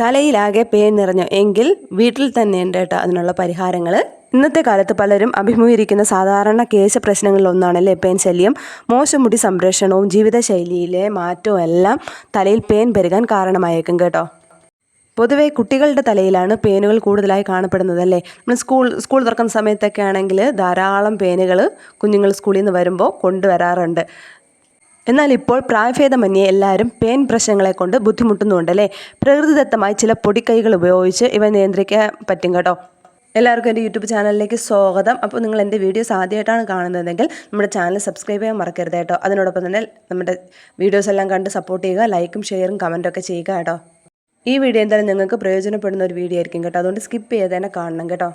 തലയിലാകെ പേൻ നിറഞ്ഞു എങ്കിൽ വീട്ടിൽ തന്നെ ഉണ്ട് കേട്ടോ അതിനുള്ള പരിഹാരങ്ങൾ ഇന്നത്തെ കാലത്ത് പലരും അഭിമുഖീകരിക്കുന്ന സാധാരണ കേശ പ്രശ്നങ്ങളിൽ ഒന്നാണല്ലേ പേൻ ശല്യം. മോശം മുടി സംരക്ഷണവും ജീവിതശൈലിയിലെ മാറ്റവും എല്ലാം തലയിൽ പേൻ പെരുകാൻ കാരണമായേക്കും കേട്ടോ. പൊതുവെ കുട്ടികളുടെ തലയിലാണ് പേനുകൾ കൂടുതലായി കാണപ്പെടുന്നത് അല്ലേ നമ്മൾ സ്കൂൾ സ്കൂൾ തുറക്കുന്ന സമയത്തൊക്കെ ആണെങ്കിൽ ധാരാളം പേനുകൾ കുഞ്ഞുങ്ങൾ സ്കൂളിൽ നിന്ന് വരുമ്പോൾ കൊണ്ടുവരാറുണ്ട്. എന്നാൽ ഇപ്പോൾ പ്രായഭേദമന്യേ എല്ലാവരും പേൻ പ്രശ്നങ്ങളെ കൊണ്ട് ബുദ്ധിമുട്ടുന്നുണ്ടല്ലേ? പ്രകൃതിദത്തമായി ചില പൊടിക്കൈകൾ ഉപയോഗിച്ച് ഇവ നിയന്ത്രിക്കാൻ പറ്റും കേട്ടോ. എല്ലാവർക്കും എന്റെ യൂട്യൂബ് ചാനലിലേക്ക് സ്വാഗതം. അപ്പോൾ നിങ്ങൾ എന്റെ വീഡിയോസ് ആദ്യമായിട്ടാണ് കാണുന്നതെങ്കിൽ നമ്മുടെ ചാനൽ സബ്സ്ക്രൈബ് ചെയ്യാൻ മറക്കരുത് കേട്ടോ. അതിനോടൊപ്പം തന്നെ നമ്മുടെ വീഡിയോസ് എല്ലാം കണ്ട് സപ്പോർട്ട് ചെയ്യുക ലൈക്കും ഷെയറും കമന്റും ഒക്കെ ചെയ്യുക കേട്ടോ. ഈ വീഡിയോ എന്തായാലും നിങ്ങൾക്ക് പ്രയോജനപ്പെടുന്ന ഒരു വീഡിയോ ആയിരിക്കും കേട്ടോ. അതുകൊണ്ട് സ്കിപ്പ് ചെയ്ത് തന്നെ കാണണം കേട്ടോ.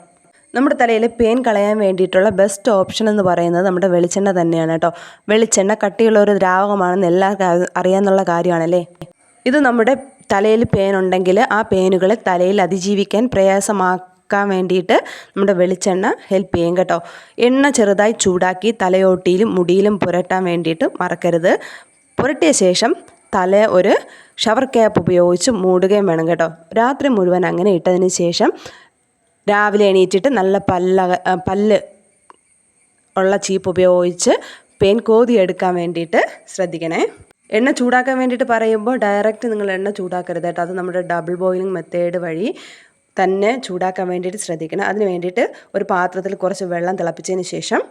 നമ്മുടെ തലയിൽ പെയിൻ കളയാൻ വേണ്ടിയിട്ടുള്ള ബെസ്റ്റ് ഓപ്ഷൻ എന്ന് പറയുന്നത് നമ്മുടെ വെളിച്ചെണ്ണ തന്നെയാണ് കേട്ടോ. വെളിച്ചെണ്ണ കട്ടിയുള്ള ഒരു ദ്രാവകമാണെന്ന് എല്ലാവർക്കും അറിയാമെന്നുള്ള കാര്യമാണല്ലേ? ഇത് നമ്മുടെ തലയിൽ പേൻ ഉണ്ടെങ്കിൽ ആ പേനുകളെ തലയിൽ അതിജീവിക്കാൻ പ്രയാസമാക്കാൻ വേണ്ടിയിട്ട് നമ്മുടെ വെളിച്ചെണ്ണ ഹെൽപ്പ് ചെയ്യും കേട്ടോ. എണ്ണ ചെറുതായി ചൂടാക്കി തലയോട്ടിയിലും മുടിയിലും പുരട്ടാൻ വേണ്ടിയിട്ട് മറക്കരുത്. പുരട്ടിയ ശേഷം തല ഒരു ഷവർ ക്യാപ്പ് ഉപയോഗിച്ച് മൂടുകയും വേണം കേട്ടോ. രാത്രി മുഴുവൻ അങ്ങനെ ഇട്ടതിന് ശേഷം രാവിലെ എണീറ്റിട്ട് നല്ല പല്ല പല്ല് ഉള്ള ചീപ്പ് ഉപയോഗിച്ച് പേൻ കോതിയെടുക്കാൻ വേണ്ടിയിട്ട് ശ്രദ്ധിക്കണേ. എണ്ണ ചൂടാക്കാൻ വേണ്ടിയിട്ട് പറയുമ്പോൾ ഡയറക്റ്റ് നിങ്ങൾ എണ്ണ ചൂടാക്കരുത് കേട്ടോ. അത് നമ്മുടെ ഡബിൾ ബോയിലിംഗ് മെത്തേഡ് വഴി തന്നെ ചൂടാക്കാൻ വേണ്ടിയിട്ട് ശ്രദ്ധിക്കണം. അതിന് വേണ്ടിയിട്ട് ഒരു പാത്രത്തിൽ കുറച്ച് വെള്ളം തിളപ്പിച്ചതിന് ശേഷം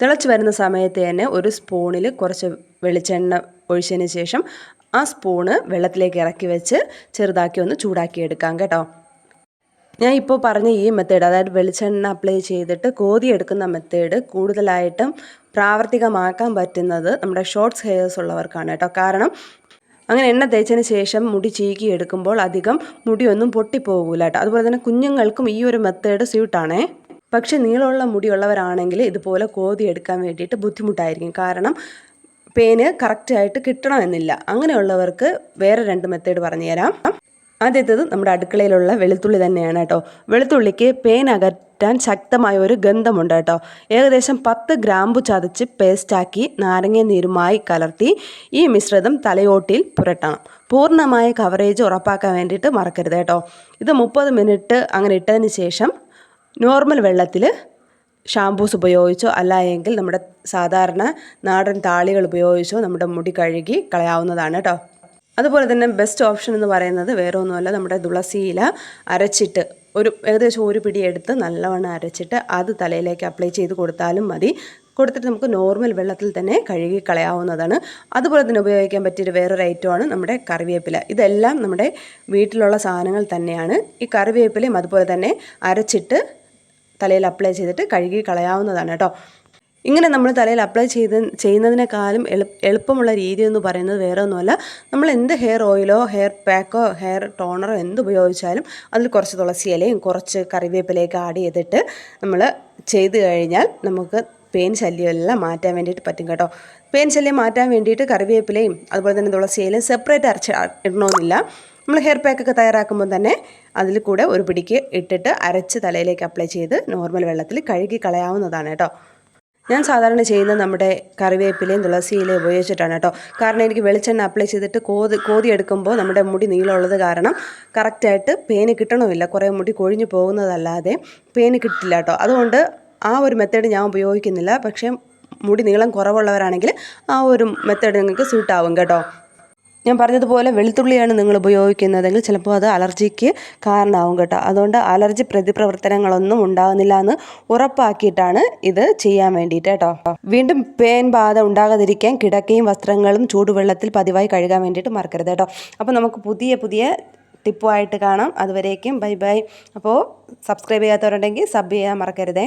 തിളച്ച് വരുന്ന സമയത്ത് തന്നെ ഒരു സ്പൂണിൽ കുറച്ച് വെളിച്ചെണ്ണ ഒഴിച്ചതിന് ശേഷം ആ സ്പൂണ് വെള്ളത്തിലേക്ക് ഇറക്കി വെച്ച് ചെറുതാക്കി ഒന്ന് ചൂടാക്കി എടുക്കാം കേട്ടോ. ഞാൻ ഇപ്പോൾ പറഞ്ഞ ഈ മെത്തേഡ് അതായത് വെളിച്ചെണ്ണ അപ്ലൈ ചെയ്തിട്ട് കോതി എടുക്കുന്ന മെത്തേഡ് കൂടുതലായിട്ടും പ്രാവർത്തികമാക്കാൻ പറ്റുന്നത് നമ്മുടെ ഷോർട്ട്സ് ഹെയർസ് ഉള്ളവർക്കാണ് കേട്ടോ. കാരണം അങ്ങനെ എണ്ണ തേച്ചതിന് ശേഷം മുടി ചീകി എടുക്കുമ്പോൾ അധികം മുടിയൊന്നും പൊട്ടിപ്പോകൂല കേട്ടോ. അതുപോലെ തന്നെ കുഞ്ഞുങ്ങൾക്കും ഈ ഒരു മെത്തേഡ് സ്യൂട്ടാണേ പക്ഷേ നീളമുള്ള മുടിയുള്ളവരാണെങ്കിൽ ഇതുപോലെ കോതി എടുക്കാൻ വേണ്ടിയിട്ട് ബുദ്ധിമുട്ടായിരിക്കും. കാരണം പേന് കറക്റ്റായിട്ട് കിട്ടണമെന്നില്ല അങ്ങനെയുള്ളവർക്ക് വേറെ രണ്ട് മെത്തേഡ് പറഞ്ഞുതരാം. ആദ്യത്തേത് നമ്മുടെ അടുക്കളയിലുള്ള വെളുത്തുള്ളി തന്നെയാണ് കേട്ടോ. വെളുത്തുള്ളിക്ക് പേൻ അകറ്റാൻ ശക്തമായ ഒരു ഗന്ധമുണ്ട് കേട്ടോ. ഏകദേശം പത്ത് ഗ്രാമ്പു ചതച്ച് പേസ്റ്റാക്കി നാരങ്ങ നീരുമായി കലർത്തി ഈ മിശ്രിതം തലയോട്ടിൽ പുരട്ടണം. പൂർണമായ കവറേജ് ഉറപ്പാക്കാൻ വേണ്ടിയിട്ട് മറക്കരുത് കേട്ടോ. ഇത് മുപ്പത് മിനിറ്റ് അങ്ങനെ ഇട്ടതിന് ശേഷം നോർമൽ വെള്ളത്തിൽ ഷാംപൂസ് ഉപയോഗിച്ചോ അല്ല എങ്കിൽ നമ്മുടെ സാധാരണ നാടൻ താളികൾ ഉപയോഗിച്ചോ നമ്മുടെ മുടി കഴുകി കളയാവുന്നതാണ് കേട്ടോ. അതുപോലെ തന്നെ ബെസ്റ്റ് ഓപ്ഷൻ എന്ന് പറയുന്നത് വേറെ ഒന്നുമല്ല നമ്മുടെ തുളസിയില അരച്ചിട്ട് ഒരു ഏകദേശം ഒരു പിടി എടുത്ത് നല്ലവണ്ണം അരച്ചിട്ട് അത് തലയിലേക്ക് അപ്ലൈ ചെയ്ത് കൊടുത്താലും മതി. കൊടുത്തിട്ട് നമുക്ക് നോർമൽ വെള്ളത്തിൽ തന്നെ കഴുകി കളയാവുന്നതാണ്. അതുപോലെ തന്നെ ഉപയോഗിക്കാൻ പറ്റിയൊരു വേറൊരു ഐറ്റമാണ് നമ്മുടെ കറിവേപ്പില. ഇതെല്ലാം നമ്മുടെ വീട്ടിലുള്ള സാധനങ്ങൾ തന്നെയാണ്. ഈ കറിവേപ്പിലയും അതുപോലെ തന്നെ അരച്ചിട്ട് തലയിൽ അപ്ലൈ ചെയ്തിട്ട് കഴുകി കളയാവുന്നതാണ് കേട്ടോ. ഇങ്ങനെ നമ്മൾ തലയിൽ അപ്ലൈ ചെയ്ത് ചെയ്യുന്നതിനേക്കാളും എളു എളുപ്പമുള്ള രീതി എന്ന് പറയുന്നത് വേറെ ഒന്നുമല്ല. നമ്മൾ എന്ത് ഹെയർ ഓയിലോ ഹെയർ പാക്കോ ഹെയർ ടോണറോ എന്ത് ഉപയോഗിച്ചാലും അതിൽ കുറച്ച് തുളസി ഇലയും കുറച്ച് കറിവേപ്പിലയൊക്കെ ആഡ് ചെയ്തിട്ട് നമ്മൾ ചെയ്ത് കഴിഞ്ഞാൽ നമുക്ക് പേൻ ശല്യമെല്ലാം മാറ്റാൻ വേണ്ടിയിട്ട് പറ്റും കേട്ടോ. പെയിൻ ശല്യം മാറ്റാൻ വേണ്ടിയിട്ട് കറിവേപ്പിലയും അതുപോലെ തന്നെ തുളസി ഇലയും സെപ്പറേറ്റ് അരച്ച് ഇടണമെന്നില്ല നമ്മൾ ഹെയർ പാക്കൊക്കെ തയ്യാറാക്കുമ്പോൾ തന്നെ അതിൽ കൂടെ ഒരു പിടിക്ക് ഇട്ടിട്ട് അരച്ച് തലയിലേക്ക് അപ്ലൈ ചെയ്ത് നോർമൽ വെള്ളത്തിൽ കഴുകി കളയാവുന്നതാണ് കേട്ടോ. ഞാൻ സാധാരണ ചെയ്യുന്നത് നമ്മുടെ കറിവേപ്പിലയും തുളസിയിലയും ഉപയോഗിച്ചിട്ടാണ് കേട്ടോ. കാരണം എനിക്ക് വെളിച്ചെണ്ണ അപ്ലൈ ചെയ്തിട്ട് കോതി കോതി എടുക്കുമ്പോൾ നമ്മുടെ മുടി നീളമുള്ളത് കാരണം കറക്റ്റായിട്ട് പേന് കിട്ടണമില്ല. കുറേ മുടി കൊഴിഞ്ഞു പോകുന്നതല്ലാതെ പേന് കിട്ടില്ല കേട്ടോ. അതുകൊണ്ട് ആ ഒരു മെത്തേഡ് ഞാൻ ഉപയോഗിക്കുന്നില്ല. പക്ഷേ മുടി നീളം കുറവുള്ളവരാണെങ്കിൽ ആ ഒരു മെത്തേഡ് നിങ്ങൾക്ക് സ്യൂട്ടാവും കേട്ടോ. ഞാൻ പറഞ്ഞതുപോലെ വെളുത്തുള്ളിയാണ് നിങ്ങൾ ഉപയോഗിക്കുന്നതെങ്കിൽ ചിലപ്പോൾ അത് അലർജിക്ക് കാരണമാവും കേട്ടോ. അതുകൊണ്ട് അലർജി പ്രതിപ്രവർത്തനങ്ങളൊന്നും ഉണ്ടാകുന്നില്ല എന്ന് ഉറപ്പാക്കിയിട്ടാണ് ഇത് ചെയ്യാൻ വേണ്ടിയിട്ട് കേട്ടോ. വീണ്ടും പേൻ ബാധ ഉണ്ടാകാതിരിക്കാൻ കിടക്കയും വസ്ത്രങ്ങളും ചൂടുവെള്ളത്തിൽ പതിവായി കഴുകാൻ വേണ്ടിയിട്ട് മറക്കരുത് കേട്ടോ. അപ്പോൾ നമുക്ക് പുതിയ പുതിയ ടിപ്പുമായിട്ട് കാണാം. അതുവരേക്കും ബൈ ബൈ. അപ്പോൾ സബ്സ്ക്രൈബ് ചെയ്യാത്തവരുണ്ടെങ്കിൽ സബ് ചെയ്യാൻ മറക്കരുതേ.